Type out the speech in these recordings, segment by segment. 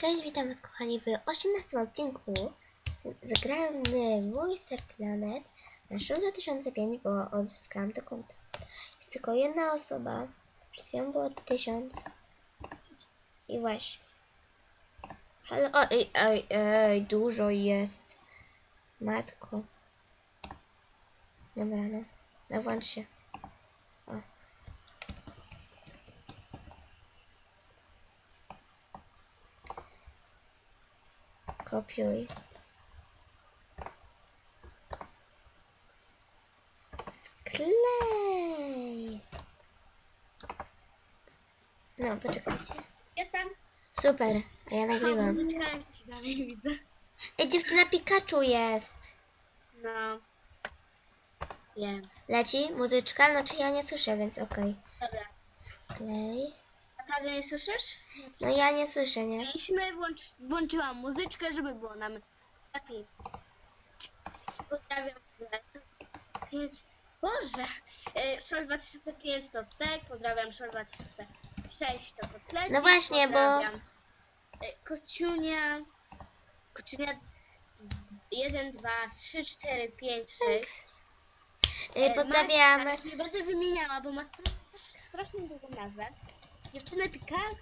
Cześć, witam was kochani w 18 odcinku. Zagramy Moister Planet na 6005, bo odzyskałam to konto. Jest tylko jedna osoba. Przed chwilą było 1000. I właśnie. Halo, o, ej, ej, ej, dużo jest. Matko. Dobra, no. No włącz się. Kopiuj. Klej. No, poczekajcie. Jestem. Super, a ja nagrywam. Dalej widzę. Ej, dziewczyna Pikachu jest. No. Wiem. Leci muzyczka? No czy ja nie słyszę, więc okej. Dobra. Klej. Naprawdę nie słyszysz? No ja nie słyszę, nie? Mieliśmy włącz, włączyłam muzyczkę, żeby było nam lepiej. Pozdrawiam. Pięć. Boże! E, Szol 2005 to stek, pozdrawiam Szol 2006 to kotleci. No właśnie, bo- pozdrawiam, e, Kociunia. Kociunia 1, 2, 3, 4, 5, 6. Y, Pozdrawiam. Nie będę wymieniała, bo ma strasz, strasznie długą nazwę. Dziewczynę Pikachu,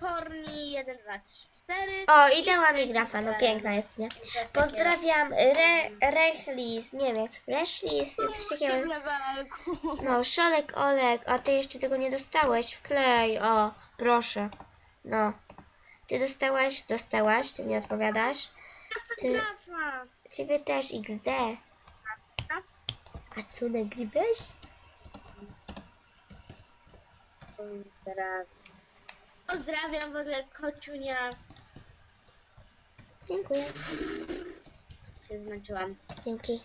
Korni 1, 2, 3, 4. O, i dała mi grafa, no piękna jest, nie? Pozdrawiam Re, Rechlis, nie wiem, Rechlis, coś takiego. No, Szolek Olek, a ty jeszcze tego nie dostałeś, wklej, o, proszę. No. Ty dostałaś? Dostałaś, ty nie odpowiadasz? Ty, ciebie też XD. A co, Pozdrawiam w ogóle Kociunia. Dziękuję. Się znaczyłam. Dzięki.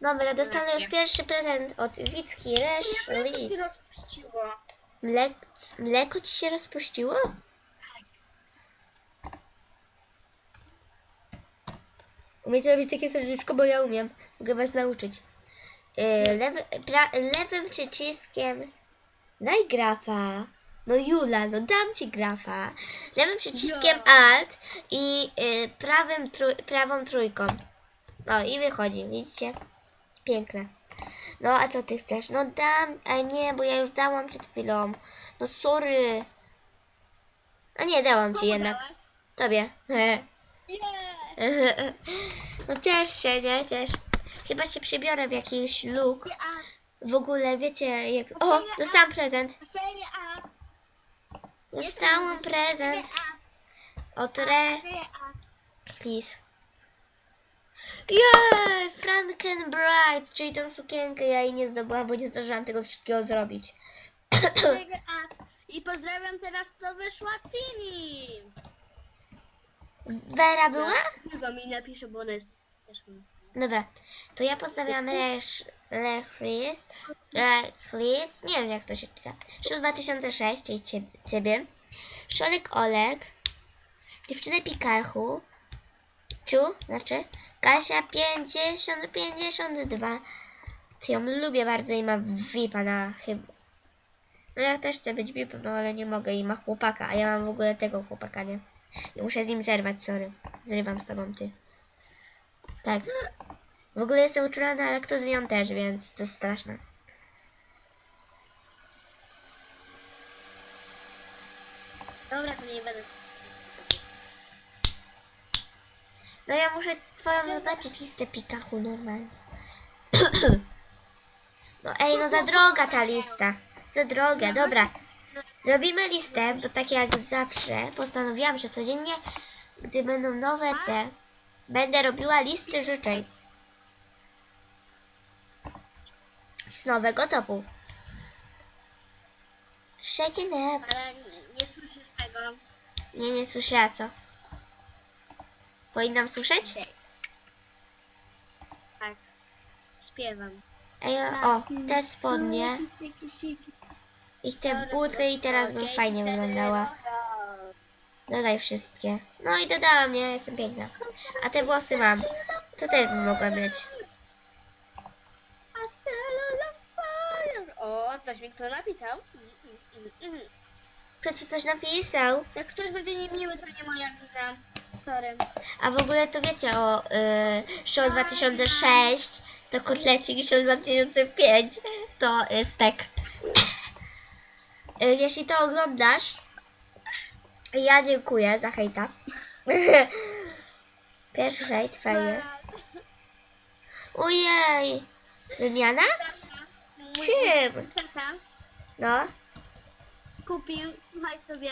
Dobra, dostanę już pierwszy prezent od Wicki Rechlis. się rozpuściło. Mlek mleko ci się rozpuściło? Umiecie zrobić takie serduszko, bo ja umiem. Mogę was nauczyć. Yy, lewy, pra, lewym przyciskiem... Daj grafa. No Jula, no dam ci grafa. Lewym przyciskiem Alt i yy, prawym trój, prawą trójką. No i wychodzi, widzicie? Piękne. No a co ty chcesz? No dam, a nie, bo ja już dałam przed chwilą. No sorry. A nie, dałam ci jednak. Tobie. Yeah. No ciesz się, nie? Ciesz. Chyba się przebiorę w jakiś look. W ogóle, wiecie, jak... O, dostałam prezent. serie A. Dostałam prezent od Rechlis. Jej, Frankenbright, czyli tą sukienkę ja jej nie zdobyłam, bo nie zdążyłam tego wszystkiego zrobić. I pozdrawiam teraz, co wyszła Tini. Vera była? Tylko mi napisze, bo ona jest też. Dobra, to ja postawiam Resz, Rechlis, Rechlis, nie wiem jak to się czyta, Szul 2006, czyli cie, ciebie, Szolek Olek, dziewczynę Pikarchu, Czu, znaczy, Kasia 50, 52, to ją lubię bardzo i ma VIPa na chyba. No ja też chcę być VIP, no ale nie mogę i ma chłopaka, a ja mam w ogóle tego chłopaka, nie? I muszę z nim zerwać, sorry. Zrywam z tobą, ty. Tak. W ogóle jestem uczulona na laktozę i on też, więc to jest straszne. Dobra, to nie będę. No ja muszę twoją zobaczyć listę Pikachu normalnie. No ej, no za droga ta lista. Za droga, dobra. Robimy listę, bo tak jak zawsze postanowiłam, że codziennie, gdy będą nowe te, będę robiła listy życzeń. Z nowego topu. Shaking up. Ale nie, słyszysz tego. Nie, nie słyszę, a co? Powinnam słyszeć? Tak. Śpiewam. Ej, o, te spodnie i te buty i teraz bym fajnie wyglądała. Dodaj wszystkie. No i dodałam, nie? Jestem piękna. A te włosy mam. To też bym mogła mieć. O, coś mi kto napisał. Kto ci coś napisał? Jak ktoś będzie niemiły, to nie moja wina. Sorry. A w ogóle to wiecie o y, show 2006, to kotlecik show 2005 to y, stek. Y, jeśli to oglądasz, ja dziękuję za hejta. Pierwszy hejt, fajnie. Ojej! Wymiana? Czym? Tata No. kupił, słuchaj sobie,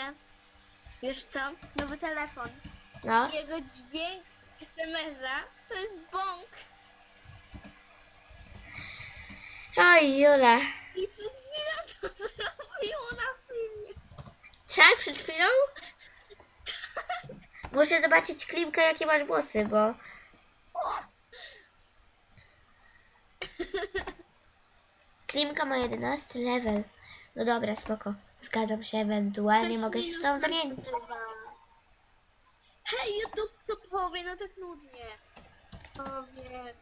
wiesz co, nowy telefon. No. Jego dźwięk SMS-a to jest bąk. Oj, Jula. I przed chwilą to zrobiło na filmie. Tak, przed chwilą? Muszę zobaczyć klimkę, jakie masz włosy, bo... Klimka ma 11 level. No dobra, spoko. Zgadzam się, ewentualnie mogę się z tą zamienić. Hej, YouTube to powie, no tak nudnie. Powie.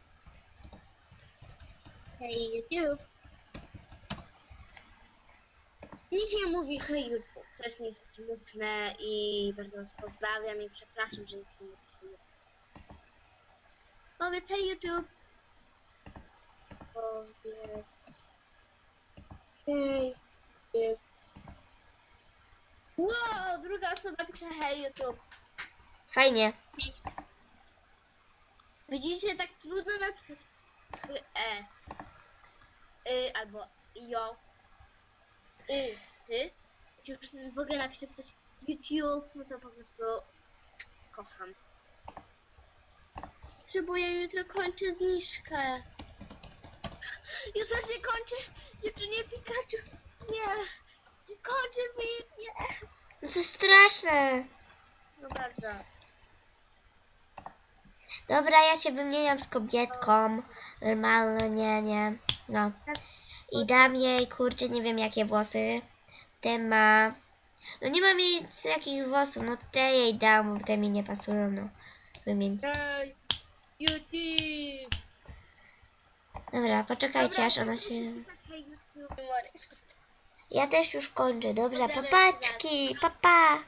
Hej, YouTube. Nikt nie mówi hej, YouTube. To jest mi smutne i bardzo was pozdrawiam i przepraszam, że nikt nie mówi hej, YouTube. Powiedz hej, YouTube. Powiedz. Hej, YouTube. Wow, druga osoba pisze hej, YouTube. Fajnie. Widzicie, tak trudno napisać e, y, albo jo, y, ty. Jak już w ogóle napiszę ktoś YouTube, no to po prostu kocham. Potrzebuję jutro kończę zniżkę. Jutro się kończy, jutro nie Pikachu, nie, kończy mi, nie. No to straszne. No bardzo. Dobra, ja się wymieniam z kobietką. Normalnie, nie. No. I dam jej, kurczę, nie wiem jakie włosy. Te ma... No nie mam jej z jakich włosów, no te jej dam, bo te mi nie pasują, no. Wymień. YouTube. Dobra, poczekajcie, aż ona się... Ja też już kończę, dobrze, papaczki, papa.